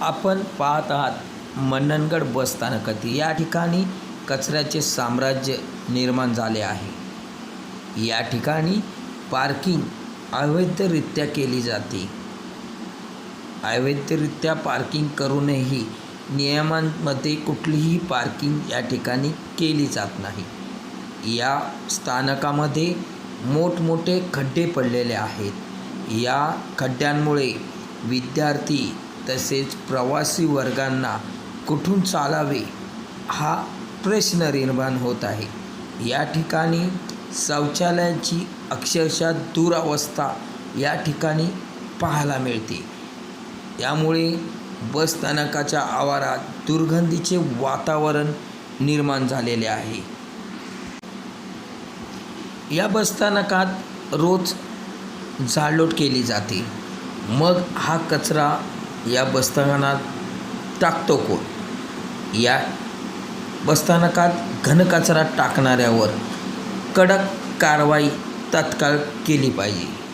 आपण पाहत आहात मननगड बसस्थानकातील या ठिकाणी कचऱ्याचे साम्राज्य निर्माण झाले आहे. या ठिकाणी पार्किंग अवैधरित्या केली जाते. अवैधरित्या पार्किंग करूनही नियमांमध्ये कुठलीही पार्किंग या ठिकाणी केली जात नाही. या स्थानकामध्ये मोठमोठे खड्डे पडलेले आहेत. या खड्ड्यांमुळे विद्यार्थी तसेच प्रवासी वर्गांना कुठून चालावे हा प्रश्न निर्माण होत आहे. या ठिकाणी शौचालयाची अक्षरशः दुरावस्था या ठिकाणी पाहायला मिळते. यामुळे बसस्थानकाच्या आवारात दुर्गंधीचे वातावरण निर्माण झालेले आहे. या बसस्थानकात रोज झाडलोट केली जाते. मग हा कचरा या बसस्थानकात टाकतो कोण? या बसस्थानकात घनकचरा टाकणाऱ्यावर कडक कारवाई तत्काळ केली पाहिजे.